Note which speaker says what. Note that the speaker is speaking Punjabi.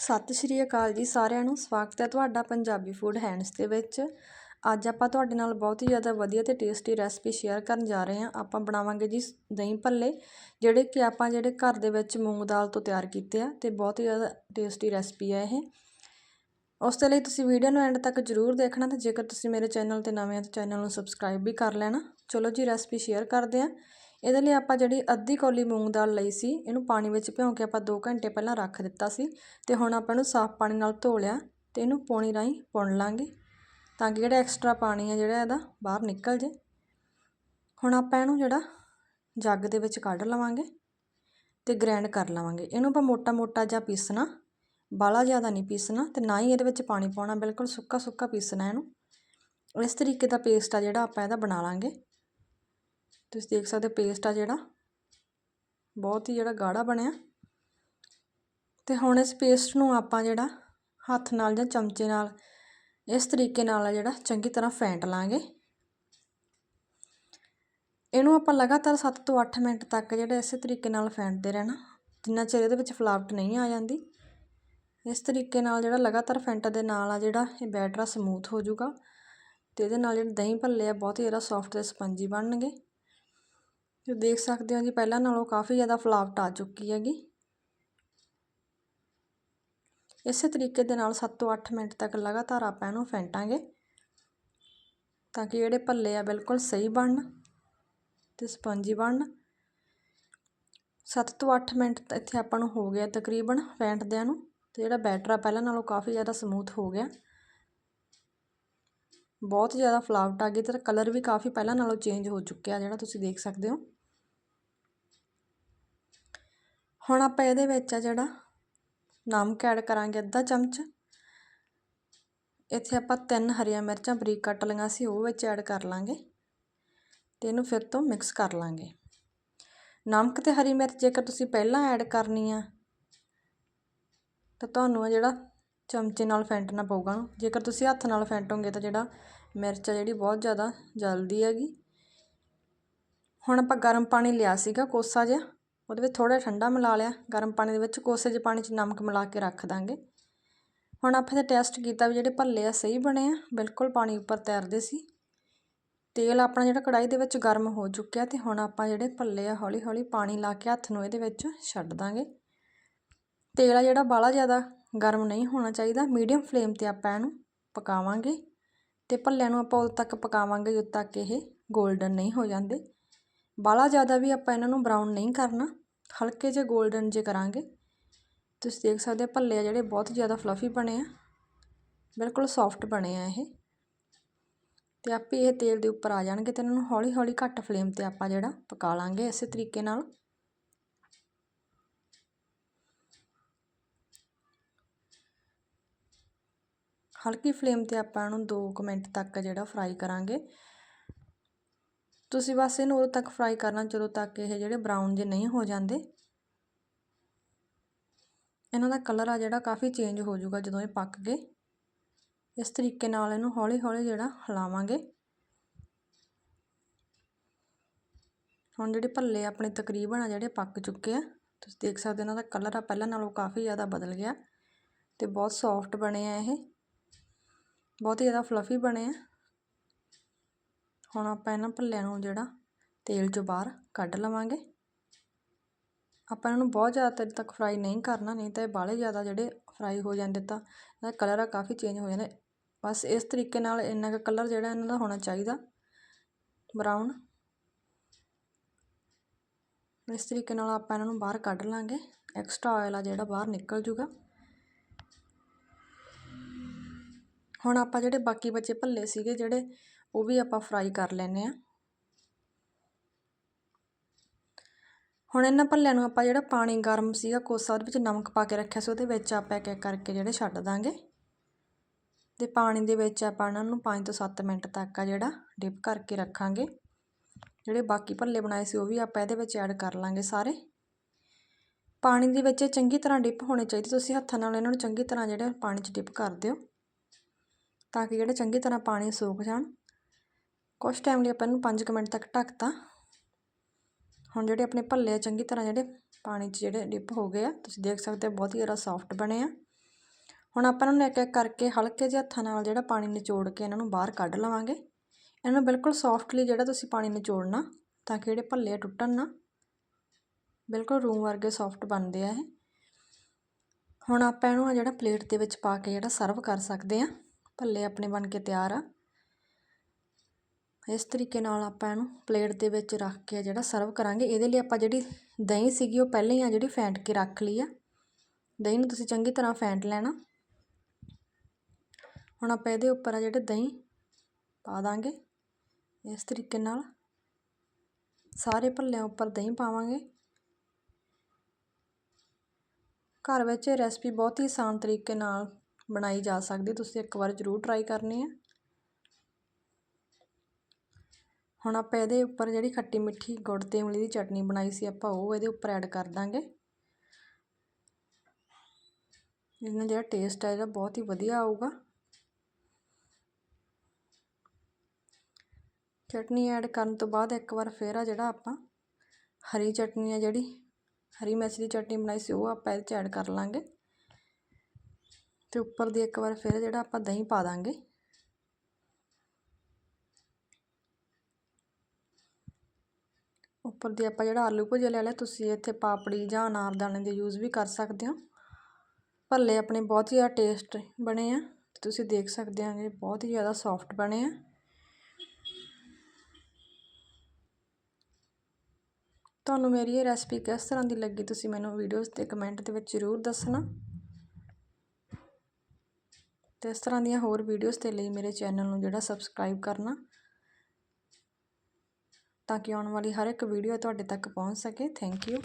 Speaker 1: ਸਤਿ ਸ਼੍ਰੀ ਅਕਾਲ ਜੀ ਸਾਰਿਆਂ ਨੂੰ। ਸਵਾਗਤ ਹੈ ਤੁਹਾਡਾ ਪੰਜਾਬੀ ਫੂਡ ਹੈਂਡਸ ਦੇ ਵਿੱਚ। ਅੱਜ ਆਪਾਂ ਤੁਹਾਡੇ ਨਾਲ ਬਹੁਤ ਹੀ ਜ਼ਿਆਦਾ ਵਧੀਆ ਤੇ ਟੇਸਟੀ ਰੈਸਪੀ ਸ਼ੇਅਰ ਕਰਨ ਜਾ ਰਹੇ ਹਾਂ। ਆਪਾਂ ਬਣਾਵਾਂਗੇ ਜੀ ਦਹੀਂ ਭੱਲੇ, ਜਿਹੜੇ ਕਿ ਆਪਾਂ ਜਿਹੜੇ ਘਰ ਦੇ ਵਿੱਚ ਮੂੰਗ ਦਾਲ ਤੋਂ ਤਿਆਰ ਕੀਤੇ ਆ ਤੇ ਬਹੁਤ ਹੀ ਜ਼ਿਆਦਾ ਟੇਸਟੀ ਰੈਸਪੀ ਹੈ ਇਹ। ਉਸ ਦੇ ਲਈ ਤੁਸੀਂ ਵੀਡੀਓ ਨੂੰ ਐਂਡ ਤੱਕ ਜ਼ਰੂਰ ਦੇਖਣਾ ਤੇ ਜੇਕਰ ਤੁਸੀਂ ਮੇਰੇ ਚੈਨਲ ਤੇ ਨਵੇਂ ਹੋ ਤਾਂ ਚੈਨਲ ਨੂੰ ਸਬਸਕ੍ਰਾਈਬ ਵੀ ਕਰ ਲੈਣਾ। ਚਲੋ ਜੀ ਰੈਸਪੀ ਸ਼ੇਅਰ ਕਰਦੇ ਹਾਂ। ਇਹਦੇ ਲਈ ਆਪਾਂ ਜਿਹੜੀ ਅੱਧੀ ਕੌਲੀ ਮੂੰਗ ਦਾਲ ਲਈ ਸੀ, ਇਹਨੂੰ ਪਾਣੀ ਵਿੱਚ ਭਿਉਂ ਕੇ ਆਪਾਂ 2 ਘੰਟੇ ਪਹਿਲਾਂ ਰੱਖ ਦਿੱਤਾ ਸੀ ਤੇ ਹੁਣ ਆਪਾਂ ਇਹਨੂੰ ਸਾਫ਼ ਪਾਣੀ ਨਾਲ ਧੋ ਲਿਆ ਤੇ ਇਹਨੂੰ ਪੌਣੀ ਰਾਹੀਂ ਪੁਣ ਲਾਂਗੇ ਤਾਂ ਕਿ ਜਿਹੜਾ ਐਕਸਟਰਾ ਪਾਣੀ ਹੈ ਜਿਹੜਾ ਇਹਦਾ ਬਾਹਰ ਨਿਕਲ ਜੇ ਹੁਣ ਆਪਾਂ ਇਹਨੂੰ ਜਿਹੜਾ ਜੱਗ ਦੇ ਵਿੱਚ ਕੱਢ ਲਵਾਂਗੇ ਤੇ ਗ੍ਰਾਈਂਡ ਕਰ ਲਵਾਂਗੇ। ਇਹਨੂੰ ਆਪਾਂ ਮੋਟਾ ਮੋਟਾ ਜਿਹਾ ਪੀਸਣਾ, ਬਾਲਾ ਜ਼ਿਆਦਾ ਨਹੀਂ ਪੀਸਣਾ ਤੇ ਨਾ ਹੀ ਇਹਦੇ ਵਿੱਚ ਪਾਣੀ ਪਾਉਣਾ, ਬਿਲਕੁਲ ਸੁੱਕਾ ਸੁੱਕਾ ਪੀਸਣਾ ਇਹਨੂੰ। ਇਸ ਤਰੀਕੇ ਦਾ ਪੇਸਟ ਆ ਜਿਹੜਾ ਆਪਾਂ ਇਹਦਾ ਬਣਾ ਲਾਂਗੇ। ਤੁਸੀਂ ਦੇਖ ਸਕਦੇ ਪੇਸਟ ਆ ਜਿਹੜਾ। ਬਹੁਤ ਹੀ ਜਿਹੜਾ ਗਾੜਾ ਬਣਿਆ। ਤੇ ਹੁਣ ਇਸ ਪੇਸਟ ਨੂੰ ਆਪਾਂ ਜਿਹੜਾ ਹੱਥ ਨਾਲ ਜਾਂ ਚਮਚੇ ਨਾਲ ਇਸ ਤਰੀਕੇ ਨਾਲ ਆ ਜਿਹੜਾ ਚੰਗੀ ਤਰ੍ਹਾਂ ਫੈਂਟ ਲਾਂਗੇ। ਇਹਨੂੰ ਆਪਾਂ ਲਗਾਤਾਰ 7 ਤੋਂ 8 ਮਿੰਟ ਤੱਕ ਜਿਹੜਾ ਇਸੇ ਤਰੀਕੇ ਨਾਲ ਫੈਂਟਦੇ ਰਹਿਣਾ। ਜਿੰਨਾ ਚਿਰ ਇਹਦੇ ਵਿੱਚ ਫਲਾਵਟ ਨਹੀਂ ਆ ਜਾਂਦੀ। ਇਸ ਤਰੀਕੇ ਨਾਲ ਜਿਹੜਾ ਲਗਾਤਾਰ ਫੈਂਟ ਦੇ ਨਾਲ ਆ ਜਿਹੜਾ ਇਹ ਬੈਟਰ ਸਮੂਥ ਹੋ ਜਾਊਗਾ। ਤੇ ਇਹਦੇ ਨਾਲ ਜਿਹੜੇ ਦਹੀਂ ਭੱਲੇ ਆ, ਬਹੁਤ ਹੀ ਜ਼ਿਆਦਾ ਸੌਫਟ ਤੇ ਸਪੰਜੀ ਬਣਨਗੇ। ਤੇ ਦੇਖ ਸਕਦੇ ਹੋ ਜੀ, ਪਹਿਲਾਂ ਨਾਲੋਂ ਕਾਫੀ ਜ਼ਿਆਦਾ ਫਲਾਵਟ ਆ ਚੁੱਕੀ ਹੈਗੀ। ਇਸੇ ਤਰੀਕੇ ਦੇ ਨਾਲ 7 ਤੋਂ 8 ਮਿੰਟ ਤੱਕ ਲਗਾਤਾਰ ਆਪਾਂ ਇਹਨੂੰ ਫੈਂਟਾਂਗੇ, ਤਾਂ ਕਿ ਜਿਹੜੇ ਭੱਲੇ ਆ ਬਿਲਕੁਲ ਸਹੀ ਬਣਨ ਤੇ ਸਪੰਜੀ ਬਣਨ। 7 ਤੋਂ 8 ਮਿੰਟ ਇੱਥੇ ਆਪਾਂ ਨੂੰ ਹੋ ਗਿਆ ਤਕਰੀਬਨ ਫੈਂਟਦਿਆਂ ਨੂੰ, ਤੇ ਜਿਹੜਾ ਬੈਟਰ ਆ ਪਹਿਲਾਂ ਨਾਲੋਂ ਕਾਫੀ ਜ਼ਿਆਦਾ ਸਮੂਥ ਹੋ ਗਿਆ। ਬਹੁਤ ਜ਼ਿਆਦਾ ਫਲਾਵਟ ਆ ਗਈ ਤੇ ਕਲਰ ਵੀ ਕਾਫੀ ਪਹਿਲਾਂ ਨਾਲੋਂ ਚੇਂਜ ਹੋ ਚੁੱਕਿਆ ਜਿਹੜਾ ਤੁਸੀਂ ਦੇਖ ਸਕਦੇ ਹੋ। ਹੁਣ ਆਪਾਂ ਇਹਦੇ ਵਿੱਚ ਆ ਜਿਹੜਾ ਨਮਕ ਐਡ ਕਰਾਂਗੇ ਅੱਧਾ ਚਮਚ। ਇੱਥੇ ਆਪਾਂ ਤਿੰਨ ਹਰੀਆਂ ਮਿਰਚਾਂ ਬਰੀਕ ਕੱਟ ਲਈਆਂ ਸੀ, ਉਹ ਵਿੱਚ ਐਡ ਕਰ ਲਾਂਗੇ ਤੇ ਇਹਨੂੰ ਫਿਰ ਤੋਂ ਮਿਕਸ ਕਰ ਲਾਂਗੇ। ਨਮਕ ਤੇ ਹਰੀ ਮਿਰਚ ਜੇਕਰ ਤੁਸੀਂ ਪਹਿਲਾਂ ਐਡ ਕਰਨੀ ਆ, ਤਾਂ ਤੁਹਾਨੂੰ ਆ ਜਿਹੜਾ ਚਮਚੇ ਨਾਲ ਫੈਂਟਣਾ ਪਊਗਾ। ਜੇਕਰ ਤੁਸੀਂ ਹੱਥ ਨਾਲ ਫੈਂਟੋਗੇ ਤਾਂ ਜਿਹੜਾ ਮਿਰਚ ਆ ਜਿਹੜੀ ਬਹੁਤ ਜ਼ਿਆਦਾ ਜਲਦੀ ਹੈਗੀ। ਹੁਣ ਆਪਾਂ ਗਰਮ ਪਾਣੀ ਲਿਆ ਸੀਗਾ ਕੋਸਾ ਜਿਹਾ। ਉਹਦੇ ਵਿੱਚ ਥੋੜ੍ਹਾ ਠੰਡਾ ਮਿਲਾ ਲਿਆ, ਗਰਮ ਪਾਣੀ ਦੇ ਵਿੱਚ, ਕੋਸੇ ਜਿਹੇ ਪਾਣੀ 'ਚ ਨਮਕ ਮਿਲਾ ਕੇ ਰੱਖ ਦਾਂਗੇ। ਹੁਣ ਆਪਾਂ ਇਹ ਟੈਸਟ ਕੀਤਾ ਵੀ ਜਿਹੜੇ ਭੱਲੇ ਆ ਸਹੀ ਬਣੇ ਆ, ਬਿਲਕੁਲ ਪਾਣੀ ਉੱਪਰ ਤੈਰਦੇ ਸੀ। ਤੇਲ ਆਪਣਾ ਜਿਹੜਾ ਕੜਾਈ ਦੇ ਵਿੱਚ ਗਰਮ ਹੋ ਚੁੱਕਿਆ ਤੇ ਹੁਣ ਆਪਾਂ ਜਿਹੜੇ ਭੱਲੇ ਆ ਹੌਲੀ ਹੌਲੀ ਪਾਣੀ ਲਾ ਕੇ ਹੱਥ ਨੂੰ ਇਹਦੇ ਵਿੱਚ ਛੱਡ ਦਾਂਗੇ। ਤੇਲ ਆ ਜਿਹੜਾ ਬਾਲਾ ਜ਼ਿਆਦਾ ਗਰਮ ਨਹੀਂ ਹੋਣਾ ਚਾਹੀਦਾ ਮੀਡੀਅਮ ਫਲੇਮ ਤੇ ਆਪਾਂ ਇਹਨੂੰ ਪਕਾਵਾਂਗੇ। ਤੇ ਭੱਲਿਆਂ ਨੂੰ ਆਪਾਂ ਉਦੋਂ ਤੱਕ ਪਕਾਵਾਂਗੇ ਜਦੋਂ ਤੱਕ ਇਹ 골ਡਨ ਨਹੀਂ ਹੋ ਜਾਂਦੇ। ਬਾਲਾ ਜ਼ਿਆਦਾ ਵੀ ਆਪਾਂ ਇਹਨਾਂ ਨੂੰ ਬਰਾਊਨ ਨਹੀਂ ਕਰਨਾ, ਹਲਕੇ ਜਿਹੇ 골ਡਨ ਜੇ ਕਰਾਂਗੇ। ਤੁਸੀਂ ਦੇਖ ਸਕਦੇ ਹੋ ਭੱਲੇ ਆ ਜਿਹੜੇ ਬਹੁਤ ਜ਼ਿਆਦਾ ਫਲਫੀ ਬਣੇ ਆ, ਬਿਲਕੁਲ ਸੌਫਟ ਬਣੇ ਆ ਇਹ। ਤੇ ਆਪੇ ਇਹ ਤੇਲ ਦੇ ਉੱਪਰ ਆ ਜਾਣਗੇ ਤੇ ਇਹਨਾਂ ਨੂੰ ਹੌਲੀ ਹੌਲੀ ਘੱਟ ਫਲੇਮ ਤੇ ਆਪਾਂ ਜਿਹੜਾ ਪਕਾ ਲਾਂਗੇ ਇਸੇ ਤਰੀਕੇ ਨਾਲ। ਹਲਕੀ ਫਲੇਮ ਤੇ ਆਪਾਂ ਇਹਨੂੰ 2 ਮਿੰਟ ਤੱਕ ਜਿਹੜਾ ਫਰਾਈ ਕਰਾਂਗੇ। ਤੁਸੀਂ ਬਸ ਇਹਨੂੰ ਉਦੋਂ ਤੱਕ ਫਰਾਈ ਕਰਨਾ, ਜਦੋਂ ਤੱਕ ਇਹ ਜਿਹੜੇ ਬਰਾਊਨ ਜੇ ਨਹੀਂ ਹੋ ਜਾਂਦੇ। ਇਹਨਾਂ ਦਾ ਕਲਰ ਆ ਜਿਹੜਾ ਕਾਫੀ ਚੇਂਜ ਹੋ ਜਾਊਗਾ ਜਦੋਂ ਇਹ ਪੱਕ ਗਏ। ਇਸ ਤਰੀਕੇ ਨਾਲ ਇਹਨੂੰ ਹੌਲੀ ਹੌਲੀ ਜਿਹੜਾ ਹਿਲਾਵਾਂਗੇ। ਹੁਣ ਜਿਹੜੇ ਭੱਲੇ ਆਪਣੇ ਤਕਰੀਬਨ ਆ ਜਿਹੜੇ ਪੱਕ ਚੁੱਕੇ ਆ, ਤੁਸੀਂ ਦੇਖ ਸਕਦੇ ਇਹਨਾਂ ਦਾ ਕਲਰ ਆ, ਪਹਿਲਾਂ ਨਾਲੋਂ ਕਾਫੀ ਜ਼ਿਆਦਾ ਬਦਲ ਗਿਆ ਤੇ ਬਹੁਤ ਸੌਫਟ ਬਣੇ ਆ ਇਹ। ਬਹੁਤ ਹੀ ਜ਼ਿਆਦਾ ਫਲਫੀ ਬਣੇ ਆ। ਹੁਣ ਆਪਾਂ ਇਹਨਾਂ ਭੱਲਿਆਂ ਨੂੰ ਜਿਹੜਾ ਤੇਲ 'ਚੋਂ ਬਾਹਰ ਕੱਢ ਲਵਾਂਗੇ। ਆਪਾਂ ਇਹਨਾਂ ਨੂੰ ਬਹੁਤ ਜ਼ਿਆਦਾ ਦੇਰ ਤੱਕ ਫਰਾਈ ਨਹੀਂ ਕਰਨਾ, ਨਹੀਂ ਤਾਂ ਇਹ ਬਾਹਲੇ ਜ਼ਿਆਦਾ ਜਿਹੜੇ ਫਰਾਈ ਹੋ ਜਾਂਦੇ ਤਾਂ ਇਹਦਾ ਕਲਰ ਆ ਕਾਫੀ ਚੇਂਜ ਹੋ ਜਾਂਦਾ। ਬਸ ਇਸ ਤਰੀਕੇ ਨਾਲ ਇੰਨਾ ਕੁ ਕਲਰ ਜਿਹੜਾ ਇਹਨਾਂ ਦਾ ਹੋਣਾ ਚਾਹੀਦਾ ਬਰਾਊਨ ਇਸ ਤਰੀਕੇ ਨਾਲ ਆਪਾਂ ਇਹਨਾਂ ਨੂੰ ਬਾਹਰ ਕੱਢ ਲਾਂਗੇ। ਐਕਸਟਰਾ ਆਇਲ ਆ ਜਿਹੜਾ ਬਾਹਰ ਨਿਕਲ ਜੂਗਾ। ਹੁਣ ਆਪਾਂ ਜਿਹੜੇ ਬਾਕੀ ਬਚੇ ਭੱਲੇ ਸੀਗੇ ਜਿਹੜੇ ਉਹ ਵੀ ਆਪਾਂ ਫਰਾਈ ਕਰ ਲੈਨੇ ਆ ਹੁਣ ਇਹਨਾਂ ਭੱਲਿਆਂ ਨੂੰ ਆਪਾਂ ਜਿਹੜਾ ਪਾਣੀ ਗਰਮ ਸੀਗਾ ਕੋਸਾ ਉਹਦੇ ਵਿੱਚ ਨਮਕ ਪਾ ਕੇ ਰੱਖਿਆ ਸੀ, ਉਹਦੇ ਵਿੱਚ ਆਪਾਂ ਇੱਕ ਇੱਕ ਕਰਕੇ ਜਿਹੜੇ ਛੱਡ ਦਾਂਗੇ। ਤੇ ਪਾਣੀ ਦੇ ਵਿੱਚ ਆਪਾਂ ਇਹਨਾਂ ਨੂੰ 5 ਤੋਂ 7 ਮਿੰਟ ਤੱਕ ਆ ਜਿਹੜਾ ਡਿਪ ਕਰਕੇ ਰੱਖਾਂਗੇ। ਜਿਹੜੇ ਬਾਕੀ ਭੱਲੇ ਬਣਾਏ ਸੀ ਉਹ ਵੀ ਆਪਾਂ ਇਹਦੇ ਵਿੱਚ ਐਡ ਕਰ ਲਾਂਗੇ ਸਾਰੇ। ਪਾਣੀ ਦੇ ਵਿੱਚ ਚੰਗੀ ਤਰ੍ਹਾਂ ਡਿਪ ਹੋਣੇ ਚਾਹੀਦੇ, ਤੁਸੀਂ ਹੱਥਾਂ ਨਾਲ ਇਹਨਾਂ ਨੂੰ ਚੰਗੀ ਤਰ੍ਹਾਂ ਜਿਹੜੇ ਪਾਣੀ 'ਚ ਡਿਪ ਕਰ ਦਿਓ। ਤਾਂ ਕਿ ਜਿਹੜੇ ਚੰਗੀ ਤਰ੍ਹਾਂ ਪਾਣੀ ਸੋਖ ਜਾਣ। ਕੁਛ ਟਾਈਮ ਲਈ ਆਪਾਂ ਇਹਨੂੰ 5 ਮਿੰਟ ਤੱਕ ਢੱਕਤਾ। ਹੁਣ ਜਿਹੜੇ ਆਪਣੇ ਭੱਲੇ ਚੰਗੀ ਤਰ੍ਹਾਂ ਜਿਹੜੇ ਪਾਣੀ 'ਚ ਜਿਹੜੇ ਡਿਪ ਹੋ ਗਏ ਆ, ਤੁਸੀਂ ਦੇਖ ਸਕਦੇ ਹੋ ਬਹੁਤ ਹੀ ਜ਼ਿਆਦਾ ਸੌਫਟ ਬਣੇ ਆ। ਹੁਣ ਆਪਾਂ ਇਹਨਾਂ ਨੂੰ ਇੱਕ ਇੱਕ ਕਰਕੇ ਹਲਕੇ ਜਿਹੇ ਹੱਥਾਂ ਨਾਲ ਜਿਹੜਾ ਪਾਣੀ ਨਿਚੋੜ ਕੇ ਇਹਨਾਂ ਨੂੰ ਬਾਹਰ ਕੱਢ ਲਵਾਂਗੇ। ਇਹਨਾਂ ਨੂੰ ਬਿਲਕੁਲ ਸੌਫਟਲੀ ਜਿਹੜਾ ਤੁਸੀਂ ਪਾਣੀ ਨਿਚੋੜਨਾ, ਤਾਂ ਕਿ ਜਿਹੜੇ ਭੱਲੇ ਆ ਟੁੱਟਣ ਨਾ, ਬਿਲਕੁਲ ਰੂਮ ਵਰਗੇ ਸੌਫਟ ਬਣਦੇ ਆ ਇਹ। ਹੁਣ ਆਪਾਂ ਇਹਨੂੰ ਆ ਜਿਹੜਾ ਪਲੇਟ ਦੇ ਵਿੱਚ ਪਾ ਕੇ ਜਿਹੜਾ ਸਰਵ ਕਰ ਸਕਦੇ ਆ, ਭੱਲੇ ਆਪਣੇ ਬਣ ਕੇ ਤਿਆਰ ਆ। ਇਸ ਤਰੀਕੇ ਨਾਲ ਆਪਾਂ ਇਹਨੂੰ ਪਲੇਟ ਦੇ ਵਿੱਚ ਰੱਖ ਕੇ ਜਿਹੜਾ ਸਰਵ ਕਰਾਂਗੇ, ਇਹਦੇ ਲਈ ਆਪਾਂ ਜਿਹੜੀ ਦਹੀਂ ਸੀਗੀ ਉਹ ਪਹਿਲਾਂ ਹੀ ਆ ਜਿਹੜੀ ਫੈਂਟ ਕੇ ਰੱਖ ਲਈ ਆ। ਦਹੀਂ ਨੂੰ ਤੁਸੀਂ ਚੰਗੀ ਤਰ੍ਹਾਂ ਫੈਂਟ ਲੈਣਾ। ਹੁਣ ਆਪਾਂ ਇਹਦੇ ਉੱਪਰ ਆ ਜਿਹੜੇ ਦਹੀਂ ਪਾ ਦਾਂਗੇ। ਇਸ ਤਰੀਕੇ ਨਾਲ ਸਾਰੇ ਭੱਲਿਆਂ ਉੱਪਰ ਦਹੀਂ ਪਾਵਾਂਗੇ। ਘਰ ਵਿੱਚ ਇਹ ਰੈਸਪੀ ਬਹੁਤ ਹੀ ਆਸਾਨ ਤਰੀਕੇ ਨਾਲ ਬਣਾਈ ਜਾ ਸਕਦੀ, ਤੁਸੀਂ ਇੱਕ ਵਾਰ ਜ਼ਰੂਰ ਟਰਾਈ ਕਰਨੀ ਹੈ ਹੁਣ ਆਪਾਂ ਇਹਦੇ ਉੱਪਰ ਜਿਹੜੀ ਖੱਟੀ ਮਿੱਠੀ ਗੁੜ ਤੇ ਇਮਲੀ ਦੀ ਚਟਨੀ ਬਣਾਈ ਸੀ, ਆਪਾਂ ਉਹ ਇਹਦੇ ਉੱਪਰ ਐਡ ਕਰ ਦਾਂਗੇ। ਇਹਨਾਂ ਜਿਹੜਾ ਟੇਸਟ ਹੈ ਜਿਹੜਾ ਬਹੁਤ ਹੀ ਵਧੀਆ ਆਊਗਾ। ਚਟਨੀ ਐਡ ਕਰਨ ਤੋਂ ਬਾਅਦ ਇੱਕ ਵਾਰ ਫੇਰ ਆ ਜਿਹੜਾ ਆਪਾਂ ਹਰੀ ਚਟਨੀ ਆ ਜਿਹੜੀ, ਹਰੀ ਮਿਰਚ ਦੀ ਚਟਨੀ ਬਣਾਈ ਸੀ, ਉਹ ਆਪਾਂ ਇਹਦੇ 'ਚ ਐਡ ਕਰ ਲਾਂਗੇ। ਤੇ ਉੱਪਰ ਦੀ ਇੱਕ ਵਾਰ ਫਿਰ ਜਿਹੜਾ ਆਪਾਂ ਦਹੀਂ ਪਾ ਦਾਂਗੇ। ਉੱਪਰ ਦੀ ਆਪਾਂ ਜਿਹੜਾ ਆਲੂ ਭੁਜਿਆ ਲੈ ਲਿਆ, ਤੁਸੀਂ ਇੱਥੇ ਪਾਪੜੀ ਜਾਂ ਅਨਾਰਦਾਣੇ ਦੇ ਯੂਜ਼ ਵੀ ਕਰ ਸਕਦੇ ਹੋ। ਭੱਲੇ ਆਪਣੇ ਬਹੁਤ ਹੀ ਜ਼ਿਆਦਾ ਟੇਸਟ ਬਣੇ ਆ ਤੁਸੀਂ ਦੇਖ ਸਕਦੇ ਆਂਗੇ ਬਹੁਤ ਹੀ ਜ਼ਿਆਦਾ ਸੌਫਟ ਬਣੇ ਆ। ਤੁਹਾਨੂੰ ਮੇਰੀ ਇਹ ਰੈਸਪੀ ਕਿਸ ਤਰ੍ਹਾਂ ਦੀ ਲੱਗੀ, ਤੁਸੀਂ ਮੈਨੂੰ ਵੀਡੀਓਜ਼ ਤੇ ਕਮੈਂਟ ਦੇ ਵਿੱਚ ਜ਼ਰੂਰ ਦੱਸਣਾ। ਤੇ ਇਸ ਤਰ੍ਹਾਂ ਦੀਆਂ ਹੋਰ ਵੀਡੀਓਜ਼ ਦੇ ਲਈ ਮੇਰੇ ਚੈਨਲ ਨੂੰ ਜਿਹੜਾ ਸਬਸਕ੍ਰਾਈਬ ਕਰਨਾ। ਤਾਂ ਕਿ ਆਉਣ ਵਾਲੀ ਹਰ ਇੱਕ ਵੀਡੀਓ ਤੁਹਾਡੇ ਤੱਕ ਪਹੁੰਚ ਸਕੇ। Thank you